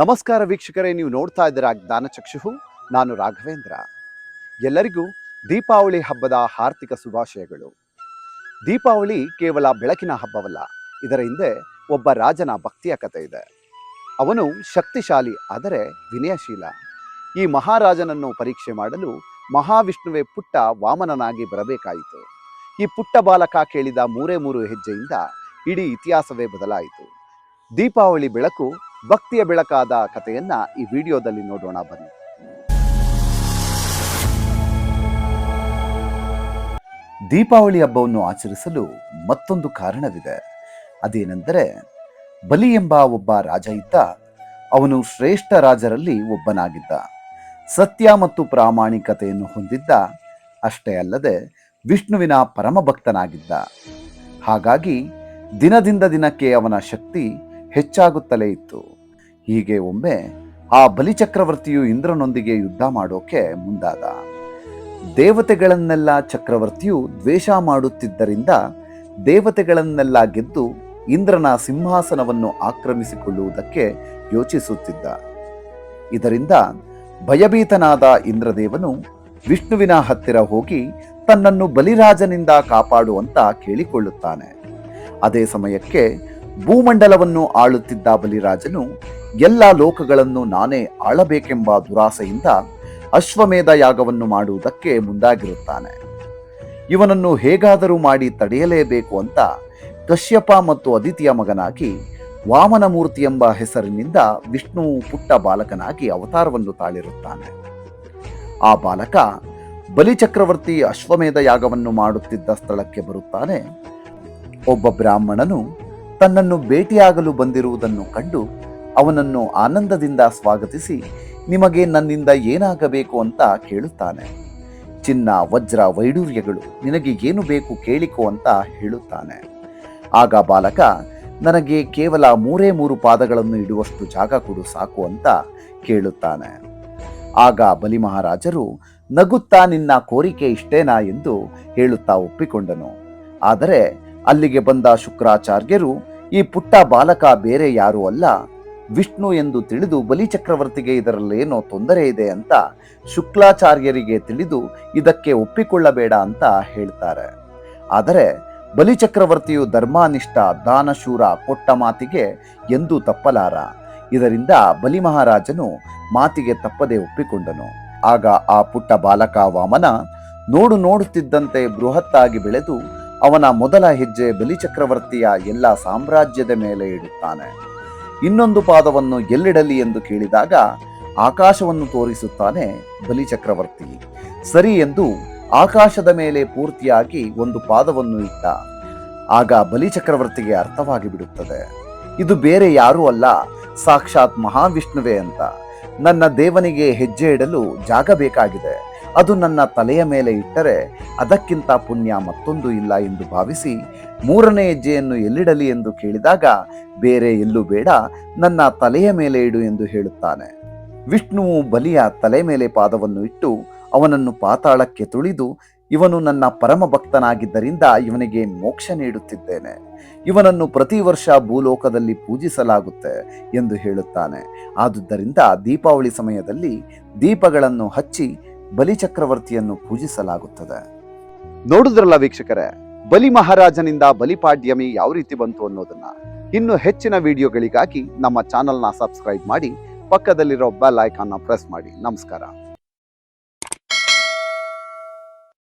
ನಮಸ್ಕಾರ ವೀಕ್ಷಕರೇ, ನೀವು ನೋಡ್ತಾ ಇದ್ದೀರಾ ಜ್ಞಾನಚಕ್ಷು ನಾನು ರಾಘವೇಂದ್ರ. ಎಲ್ಲರಿಗೂ ದೀಪಾವಳಿ ಹಬ್ಬದ ಹಾರ್ದಿಕ ಶುಭಾಶಯಗಳು. ದೀಪಾವಳಿ ಕೇವಲ ಬೆಳಕಿನ ಹಬ್ಬವಲ್ಲ, ಇದರ ಹಿಂದೆ ಒಬ್ಬ ರಾಜನ ಭಕ್ತಿಯ ಕಥೆ ಇದೆ. ಅವನು ಶಕ್ತಿಶಾಲಿ ಆದರೆ ವಿನಯಶೀಲ. ಈ ಮಹಾರಾಜನನ್ನು ಪರೀಕ್ಷೆ ಮಾಡಲು ಮಹಾವಿಷ್ಣುವೆ ಪುಟ್ಟ ವಾಮನನಾಗಿ ಬರಬೇಕಾಯಿತು. ಈ ಪುಟ್ಟ ಬಾಲಕ ಕೇಳಿದ ಮೂರೇ ಮೂರು ಹೆಜ್ಜೆಯಿಂದ ಇಡೀ ಇತಿಹಾಸವೇ ಬದಲಾಯಿತು. ದೀಪಾವಳಿ ಬೆಳಕು ಭಕ್ತಿಯ ಬೆಳಕಾದ ಕಥೆಯನ್ನ ಈ ವಿಡಿಯೋದಲ್ಲಿ ನೋಡೋಣ ಬನ್ನಿ. ದೀಪಾವಳಿ ಹಬ್ಬವನ್ನು ಆಚರಿಸಲು ಮತ್ತೊಂದು ಕಾರಣವಿದೆ. ಅದೇನೆಂದರೆ, ಬಲಿ ಎಂಬ ಒಬ್ಬ ರಾಜ ಇದ್ದ, ಅವನು ಶ್ರೇಷ್ಠ ರಾಜರಲ್ಲಿ ಒಬ್ಬನಾಗಿದ್ದ. ಸತ್ಯ ಮತ್ತು ಪ್ರಾಮಾಣಿಕತೆಯನ್ನು ಹೊಂದಿದ್ದ, ಅಷ್ಟೇ ಅಲ್ಲದೆ ವಿಷ್ಣುವಿನ ಪರಮ ಭಕ್ತನಾಗಿದ್ದ ಹಾಗಾಗಿ ದಿನದಿಂದ ದಿನಕ್ಕೆ ಅವನ ಶಕ್ತಿ ಹೆಚ್ಚಾಗುತ್ತಲೇ ಇತ್ತು. ಹೀಗೆ ಒಮ್ಮೆ ಆ ಬಲಿಚಕ್ರವರ್ತಿಯು ಇಂದ್ರನೊಂದಿಗೆ ಯುದ್ಧ ಮಾಡೋಕೆ ಮುಂದಾದ. ದೇವತೆಗಳನ್ನೆಲ್ಲ ಚಕ್ರವರ್ತಿಯು ದ್ವೇಷ ಮಾಡುತ್ತಿದ್ದರಿಂದ ದೇವತೆಗಳನ್ನೆಲ್ಲ ಗೆದ್ದು ಇಂದ್ರನ ಸಿಂಹಾಸನವನ್ನು ಆಕ್ರಮಿಸಿಕೊಳ್ಳುವುದಕ್ಕೆ ಯೋಚಿಸುತ್ತಿದ್ದ. ಇದರಿಂದ ಭಯಭೀತನಾದ ಇಂದ್ರದೇವನು ವಿಷ್ಣುವಿನ ಹತ್ತಿರ ಹೋಗಿ ತನ್ನನ್ನು ಬಲಿರಾಜನಿಂದ ಕಾಪಾಡುವಂತ ಕೇಳಿಕೊಳ್ಳುತ್ತಾನೆ. ಅದೇ ಸಮಯಕ್ಕೆ ಭೂಮಂಡಲವನ್ನು ಆಳುತ್ತಿದ್ದ ಬಲಿರಾಜನು ಎಲ್ಲ ಲೋಕಗಳನ್ನು ನಾನೇ ಆಳಬೇಕೆಂಬ ದುರಾಸೆಯಿಂದ ಅಶ್ವಮೇಧ ಯಾಗವನ್ನು ಮಾಡುವುದಕ್ಕೆ ಮುಂದಾಗಿರುತ್ತಾನೆ. ಇವನನ್ನು ಹೇಗಾದರೂ ಮಾಡಿ ತಡೆಯಲೇಬೇಕು ಅಂತ ಕಶ್ಯಪ ಮತ್ತು ಅದಿತಿಯ ಮಗನಾಗಿ ವಾಮನ ಮೂರ್ತಿ ಎಂಬ ಹೆಸರಿನಿಂದ ವಿಷ್ಣು ಪುಟ್ಟ ಬಾಲಕನಾಗಿ ಅವತಾರವನ್ನು ತಾಳಿರುತ್ತಾನೆ. ಆ ಬಾಲಕ ಬಲಿಚಕ್ರವರ್ತಿ ಅಶ್ವಮೇಧ ಯಾಗವನ್ನು ಮಾಡುತ್ತಿದ್ದ ಸ್ಥಳಕ್ಕೆ ಬರುತ್ತಾನೆ. ಒಬ್ಬ ಬ್ರಾಹ್ಮಣನು ತನ್ನನ್ನು ಭೇಟಿಯಾಗಲು ಬಂದಿರುವುದನ್ನು ಕಂಡು ಅವನನ್ನು ಆನಂದದಿಂದ ಸ್ವಾಗತಿಸಿ, ನಿಮಗೆ ನನ್ನಿಂದ ಏನಾಗಬೇಕು ಅಂತ ಕೇಳುತ್ತಾನೆ. ಚಿನ್ನ, ವಜ್ರ, ವೈಡೂರ್ಯಗಳು ನಿನಗೆ ಏನು ಬೇಕು ಕೇಳಿಕೋ ಅಂತ ಹೇಳುತ್ತಾನೆ. ಆಗ ಬಾಲಕ, ನನಗೆ ಕೇವಲ ಮೂರೇ ಮೂರು ಪಾದಗಳನ್ನು ಇಡುವಷ್ಟು ಜಾಗ ಕೊಡು ಸಾಕು ಅಂತ ಕೇಳುತ್ತಾನೆ. ಆಗ ಬಲಿ ಮಹಾರಾಜರು, ನಗುತ್ತಾ ನಿನ್ನ ಕೋರಿಕೆ ಇಷ್ಟೇನಾ ಎಂದು ಹೇಳುತ್ತಾ ಒಪ್ಪಿಕೊಂಡನು. ಆದರೆ ಅಲ್ಲಿಗೆ ಬಂದ ಶುಕ್ರಾಚಾರ್ಯರು, ಈ ಪುಟ್ಟ ಬಾಲಕ ಬೇರೆ ಯಾರೂ ಅಲ್ಲ ವಿಷ್ಣು ಎಂದು ತಿಳಿದು ಬಲಿಚಕ್ರವರ್ತಿಗೆ ಇದರಲ್ಲೇನೋ ತೊಂದರೆ ಇದೆ ಅಂತ ಶುಕ್ಲಾಚಾರ್ಯರಿಗೆ ತಿಳಿದು ಇದಕ್ಕೆ ಒಪ್ಪಿಕೊಳ್ಳಬೇಡ ಅಂತ ಹೇಳ್ತಾರೆ. ಆದರೆ ಬಲಿಚಕ್ರವರ್ತಿಯು ಧರ್ಮಾನಿಷ್ಠ ದಾನಶೂರ ಕೊಟ್ಟ ಮಾತಿಗೆ ಎಂದೂ ತಪ್ಪಲಾರ. ಇದರಿಂದ ಬಲಿ ಮಹಾರಾಜನು ಮಾತಿಗೆ ತಪ್ಪದೆ ಒಪ್ಪಿಕೊಂಡನು. ಆಗ ಆ ಪುಟ್ಟ ಬಾಲಕ ವಾಮನ ನೋಡು ನೋಡುತ್ತಿದ್ದಂತೆ ಬೃಹತ್ತಾಗಿ ಬೆಳೆದು ಅವನ ಮೊದಲ ಹೆಜ್ಜೆ ಬಲಿಚಕ್ರವರ್ತಿಯ ಎಲ್ಲ ಸಾಮ್ರಾಜ್ಯದ ಮೇಲೆ ಇಡುತ್ತಾನೆ. ಇನ್ನೊಂದು ಪಾದವನ್ನು ಎಲ್ಲಿಡಲಿ ಎಂದು ಕೇಳಿದಾಗ ಆಕಾಶವನ್ನು ತೋರಿಸುತ್ತಾನೆ ಬಲಿಚಕ್ರವರ್ತಿ ಸರಿ ಎಂದು ಆಕಾಶದ ಮೇಲೆ ಪೂರ್ತಿಯಾಗಿ ಒಂದು ಪಾದವನ್ನು ಇಟ್ಟ. ಆಗ ಬಲಿಚಕ್ರವರ್ತಿಗೆ ಅರ್ಥವಾಗಿ ಬಿಡುತ್ತದೆ ಇದು ಬೇರೆ ಯಾರೂ ಅಲ್ಲ, ಸಾಕ್ಷಾತ್ ಮಹಾವಿಷ್ಣುವೆ ಅಂತ. ನನ್ನ ದೇವನಿಗೆ ಹೆಜ್ಜೆ ಇಡಲು ಜಾಗ ಬೇಕಾಗಿದೆ. ಅದು ನನ್ನ ತಲೆಯ ಮೇಲೆ ಇಟ್ಟರೆ ಅದಕ್ಕಿಂತ ಪುಣ್ಯ ಮತ್ತೊಂದು ಇಲ್ಲ ಎಂದು ಭಾವಿಸಿ ಮೂರನೇ ಹೆಜ್ಜೆಯನ್ನು ಎಲ್ಲಿಡಲಿ ಎಂದು ಕೇಳಿದಾಗ, ಬೇರೆ ಎಲ್ಲೂ ಬೇಡ, ನನ್ನ ತಲೆಯ ಮೇಲೆ ಇಡು ಎಂದು ಹೇಳುತ್ತಾನೆ. ವಿಷ್ಣುವು ಬಲಿಯ ತಲೆ ಮೇಲೆ ಪಾದವನ್ನು ಇಟ್ಟು, ಅವನನ್ನು ಪಾತಾಳಕ್ಕೆ ತುಳಿದು, ಇವನು ನನ್ನ ಪರಮ ಭಕ್ತನಾಗಿದ್ದರಿಂದ ಇವನಿಗೆ ಮೋಕ್ಷ ನೀಡುತ್ತಿದ್ದೇನೆ. ಇವನನ್ನು ಪ್ರತಿ ವರ್ಷ ಭೂಲೋಕದಲ್ಲಿ ಪೂಜಿಸಲಾಗುತ್ತೆ ಎಂದು ಹೇಳುತ್ತಾನೆ. ಆದುದರಿಂದ ದೀಪಾವಳಿ ಸಮಯದಲ್ಲಿ ದೀಪಗಳನ್ನು ಹಚ್ಚಿ, ಬಲಿಚಕ್ರವರ್ತಿಯನ್ನು ಪೂಜಿಸಲಾಗುತ್ತದೆ. ನೋಡುದ್ರಲ್ಲ ವೀಕ್ಷಕರೇ ಬಲಿ ಮಹಾರಾಜನಿಂದ ಬಲಿಪಾಡ್ಯಮಿ ಯಾವ ರೀತಿ ಬಂತು ಅನ್ನೋದನ್ನ ಇನ್ನು ಹೆಚ್ಚಿನ ವಿಡಿಯೋಗಳಿಗಾಗಿ ನಮ್ಮ ಚಾನೆಲ್ನ ಸಬ್ಸ್ಕ್ರೈಬ್ ಮಾಡಿ ಪಕ್ಕದಲ್ಲಿರೋ ಬೆಲ್ ಐಕಾನ್ನ ಪ್ರೆಸ್ ಮಾಡಿ. ನಮಸ್ಕಾರ.